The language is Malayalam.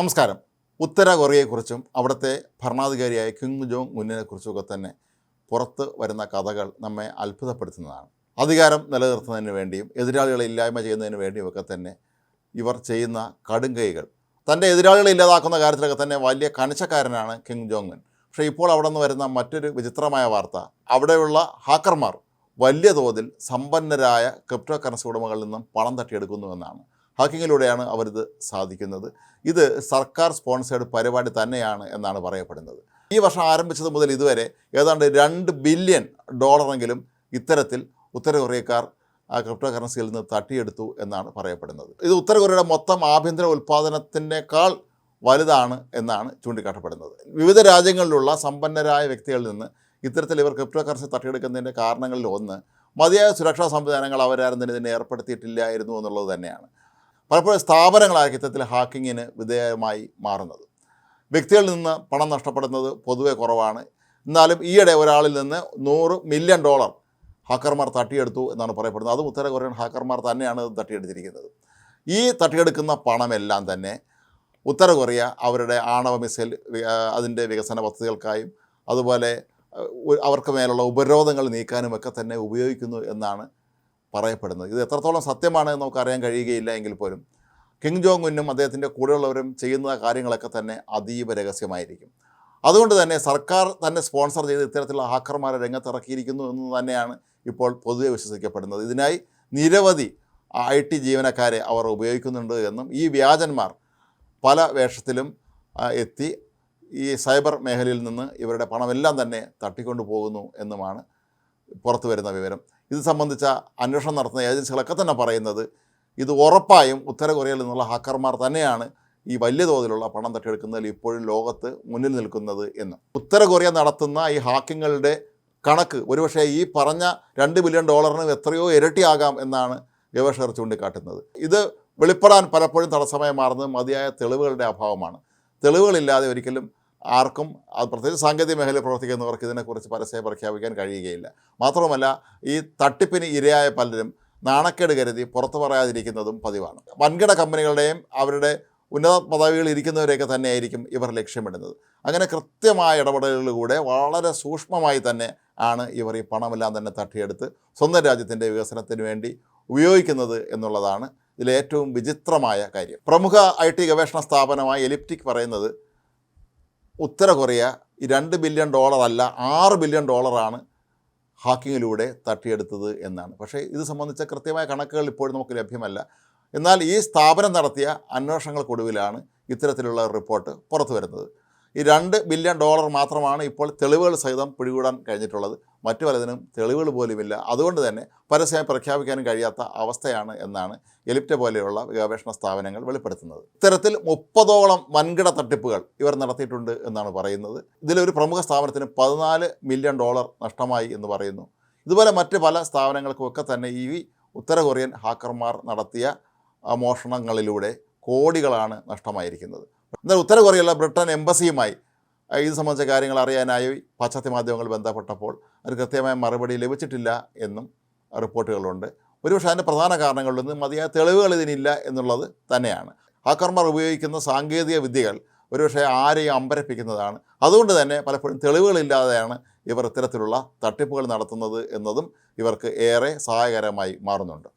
നമസ്കാരം. ഉത്തര കൊറിയയെക്കുറിച്ചും അവിടുത്തെ ഭരണാധികാരിയായ കിങ് ജോങ് ഉന്നിനെക്കുറിച്ചുമൊക്കെ തന്നെ പുറത്ത് വരുന്ന കഥകൾ നമ്മെ അത്ഭുതപ്പെടുത്തുന്നതാണ്. അധികാരം നിലനിർത്തുന്നതിന് വേണ്ടിയും എതിരാളികളെ ഇല്ലായ്മ ചെയ്യുന്നതിന് വേണ്ടിയുമൊക്കെ തന്നെ ഇവർ ചെയ്യുന്ന കടുംകൈകൾ. തന്റെ എതിരാളികളെ ഇല്ലാതാക്കുന്ന കാര്യത്തിലൊക്കെ തന്നെ വലിയ കണിച്ചക്കാരനാണ് കിങ് ജോങ് ഉൻ. പക്ഷേ ഇപ്പോൾ അവിടെ നിന്ന് വരുന്ന മറ്റൊരു വിചിത്രമായ വാർത്ത അവിടെയുള്ള ഹാക്കർമാർ വലിയ തോതിൽ സമ്പന്നരായ ക്രിപ്റ്റോ കറൻസി ഉടമകളിൽ നിന്നും പണം തട്ടിയെടുക്കുന്നുവെന്നാണ് ഹാക്കിങ്ങിലൂടെയാണ് അവരിത് സാധിക്കുന്നത്. ഇത് സർക്കാർ സ്പോൺസേഡ് പരിപാടി തന്നെയാണ് എന്നാണ് പറയപ്പെടുന്നത്. ഈ വർഷം ആരംഭിച്ചത് മുതൽ ഇതുവരെ ഏതാണ്ട് രണ്ട് ബില്യൺ ഡോളറെങ്കിലും ഇത്തരത്തിൽ ഉത്തര കൊറിയക്കാർ ആ ക്രിപ്റ്റോ കറൻസിയിൽ നിന്ന് തട്ടിയെടുത്തു എന്നാണ് പറയപ്പെടുന്നത്. ഇത് ഉത്തര കൊറിയയുടെ മൊത്തം ആഭ്യന്തര ഉൽപ്പാദനത്തിനേക്കാൾ വലുതാണ് എന്നാണ് ചൂണ്ടിക്കാട്ടപ്പെടുന്നത്. വിവിധ രാജ്യങ്ങളിലുള്ള സമ്പന്നരായ വ്യക്തികളിൽ നിന്ന് ഇത്തരത്തിൽ ഇവർ ക്രിപ്റ്റോ കറൻസി തട്ടിയെടുക്കുന്നതിന്റെ കാരണങ്ങളിൽ ഒന്ന് മതിയായ സുരക്ഷാ സംവിധാനങ്ങൾ അവരാരും തന്നെ ഇതിനെ ഏർപ്പെടുത്തിയിട്ടില്ലായിരുന്നു എന്നുള്ളത് തന്നെയാണ്. പലപ്പോഴും സ്ഥാപനങ്ങളായ ഇത്തരത്തിൽ ഹാക്കിങ്ങിന് വിധേയമായി മാറുന്നത്. വ്യക്തികളിൽ നിന്ന് പണം നഷ്ടപ്പെടുന്നത് പൊതുവെ കുറവാണ്. എന്നാലും ഈയിടെ ഒരാളിൽ നിന്ന് നൂറ് മില്യൺ ഡോളർ ഹാക്കർമാർ തട്ടിയെടുത്തു എന്നാണ് പറയപ്പെടുന്നത്. അതും ഉത്തര കൊറിയൻ ഹാക്കർമാർ തന്നെയാണ് തട്ടിയെടുത്തിരിക്കുന്നത്. ഈ തട്ടിയെടുക്കുന്ന പണമെല്ലാം തന്നെ ഉത്തര കൊറിയ അവരുടെ ആണവ മിസൈൽ അതിന്റെ വികസന പദ്ധതികൾക്കായും അതുപോലെ അവർക്ക് മേലുള്ള ഉപരോധങ്ങൾ നീക്കാനുമൊക്കെ തന്നെ ഉപയോഗിക്കുന്നു എന്നാണ് പറയപ്പെടുന്നത്. ഇത് എത്രത്തോളം സത്യമാണ് എന്ന് നമുക്ക് അറിയാൻ കഴിയുകയില്ല എങ്കിൽ പോലും. കിങ് ജോങ് ഉന്നും അദ്ദേഹത്തിന്റെ കൂടെയുള്ളവരും ചെയ്യുന്ന കാര്യങ്ങളൊക്കെ തന്നെ അതീവ രഹസ്യമായിരിക്കും. അതുകൊണ്ട് തന്നെ സർക്കാർ തന്നെ സ്പോൺസർ ചെയ്ത് ഇത്തരത്തിലുള്ള ഹാക്കർമാരെ രംഗത്തിറക്കിയിരിക്കുന്നു എന്ന് തന്നെയാണ് ഇപ്പോൾ പൊതുവെ വിശ്വസിക്കപ്പെടുന്നത്. ഇതിനായി നിരവധി ഐ ടി ജീവനക്കാരെ അവർ ഉപയോഗിക്കുന്നുണ്ട് എന്നും ഈ വ്യാജന്മാർ പല വേഷത്തിലും എത്തി ഈ സൈബർ മേഖലയിൽ നിന്ന് ഇവരുടെ പണമെല്ലാം തന്നെ തട്ടിക്കൊണ്ടു പോകുന്നു എന്നുമാണ് പുറത്തു വരുന്ന വിവരം. ഇത് സംബന്ധിച്ച അന്വേഷണം നടത്തുന്ന ഏജൻസികളൊക്കെ തന്നെ പറയുന്നത് ഇത് ഉറപ്പായും ഉത്തര കൊറിയയിൽ നിന്നുള്ള ഹാക്കർമാർ തന്നെയാണ് ഈ വലിയ തോതിലുള്ള പണം തട്ടിയെടുക്കുന്നതിൽ ഇപ്പോഴും ലോകത്ത് മുന്നിൽ നിൽക്കുന്നത് എന്ന്. ഉത്തര കൊറിയ നടത്തുന്ന ഈ ഹാക്കിങ്ങുകളുടെ കണക്ക് ഒരുപക്ഷേ ഈ പറഞ്ഞ രണ്ട് ബില്യൺ ഡോളറിന് എത്രയോ ഇരട്ടിയാകാം എന്നാണ് ഗവേഷകർ ചൂണ്ടിക്കാട്ടുന്നത്. ഇത് വെളിപ്പെടാൻ പലപ്പോഴും തടസ്സമായി മാറുന്നത് മതിയായ തെളിവുകളുടെ അഭാവമാണ്. തെളിവുകളില്ലാതെ ഒരിക്കലും ആർക്കും അത് പ്രത്യേകിച്ച് സാങ്കേതിക മേഖലയിൽ പ്രവർത്തിക്കുന്നവർക്ക് ഇതിനെക്കുറിച്ച് പരസ്യം പ്രഖ്യാപിക്കാൻ കഴിയുകയില്ല. മാത്രവുമല്ല ഈ തട്ടിപ്പിന് ഇരയായ പലരും നാണക്കേട് കരുതി പുറത്തു പറയാതിരിക്കുന്നതും പതിവാണ്. വൻകിട കമ്പനികളുടെയും അവരുടെ ഉന്നത പദവികൾ ഇരിക്കുന്നവരെയൊക്കെ തന്നെയായിരിക്കും ഇവർ ലക്ഷ്യമിടുന്നത്. അങ്ങനെ കൃത്യമായ ഇടപെടലുകളിലൂടെ വളരെ സൂക്ഷ്മമായി തന്നെ ആണ് ഇവർ ഈ പണമെല്ലാം തന്നെ തട്ടിയെടുത്ത് സ്വന്തം രാജ്യത്തിന്റെ വികസനത്തിന് വേണ്ടി ഉപയോഗിക്കുന്നത് എന്നുള്ളതാണ് ഇതിലേറ്റവും വിചിത്രമായ കാര്യം. പ്രമുഖ ഐ ടി ഗവേഷണ സ്ഥാപനമായ എലിപ്റ്റിക് പറയുന്നത് ഉത്തര കൊറിയ ഈ രണ്ട് ബില്യൺ ഡോളർ അല്ല ആറ് ബില്യൺ ഡോളറാണ് ഹാക്കിങ്ങിലൂടെ തട്ടിയെടുത്തത് എന്നാണ്. പക്ഷേ ഇത് സംബന്ധിച്ച കൃത്യമായ കണക്കുകൾ ഇപ്പോഴും നമുക്ക് ലഭ്യമല്ല. എന്നാൽ ഈ സ്ഥാപനം നടത്തിയ അന്വേഷണങ്ങൾക്കൊടുവിലാണ് ഇത്തരത്തിലുള്ള റിപ്പോർട്ട് പുറത്തു വരുന്നത് ഈ രണ്ട് ബില്യൺ ഡോളർ മാത്രമാണ് ഇപ്പോൾ തെളിവുകൾ സഹിതം പിടികൂടാൻ കഴിഞ്ഞിട്ടുള്ളത്. മറ്റു പലതിനും തെളിവുകൾ പോലുമില്ല. അതുകൊണ്ട് തന്നെ പരസ്യമായി പ്രഖ്യാപിക്കാനും കഴിയാത്ത അവസ്ഥയാണ് എന്നാണ് എലിപ്റ്റ പോലെയുള്ള ഗവേഷണ സ്ഥാപനങ്ങൾ വെളിപ്പെടുത്തുന്നത്. ഇത്തരത്തിൽ മുപ്പതോളം വൻകിട തട്ടിപ്പുകൾ ഇവർ നടത്തിയിട്ടുണ്ട് എന്നാണ് പറയുന്നത്. ഇതിലൊരു പ്രമുഖ സ്ഥാപനത്തിന് പതിനാല് മില്യൺ ഡോളർ നഷ്ടമായി എന്ന് പറയുന്നു. ഇതുപോലെ മറ്റ് പല സ്ഥാപനങ്ങൾക്കുമൊക്കെ തന്നെ ഈ ഉത്തര കൊറിയൻ ഹാക്കർമാർ നടത്തിയ മോഷണങ്ങളിലൂടെ കോടികളാണ് നഷ്ടമായിരിക്കുന്നത്. എന്നാൽ ഉത്തര കൊറിയയിലെ ബ്രിട്ടൻ എംബസിയുമായി ഇത് സംബന്ധിച്ച കാര്യങ്ങൾ അറിയാനായി പാശ്ചാത്യ മാധ്യമങ്ങൾ ബന്ധപ്പെട്ടപ്പോൾ അത് കൃത്യമായ മറുപടി ലഭിച്ചിട്ടില്ല എന്നും റിപ്പോർട്ടുകളുണ്ട്. ഒരുപക്ഷെ അതിന്റെ പ്രധാന കാരണങ്ങളിലൊന്നും മതിയായ തെളിവുകൾ ഇതിനില്ല എന്നുള്ളത് തന്നെയാണ്. ഹാക്കർമാർ ഉപയോഗിക്കുന്ന സാങ്കേതിക വിദ്യകൾ ഒരുപക്ഷെ ആരെയും അമ്പരപ്പിക്കുന്നതാണ്. അതുകൊണ്ട് തന്നെ പലപ്പോഴും തെളിവുകളില്ലാതെയാണ് ഇവർ ഇത്തരത്തിലുള്ള തട്ടിപ്പുകൾ നടത്തുന്നത് എന്നതും ഇവർക്ക് ഏറെ സഹായകരമായി മാറുന്നുണ്ട്.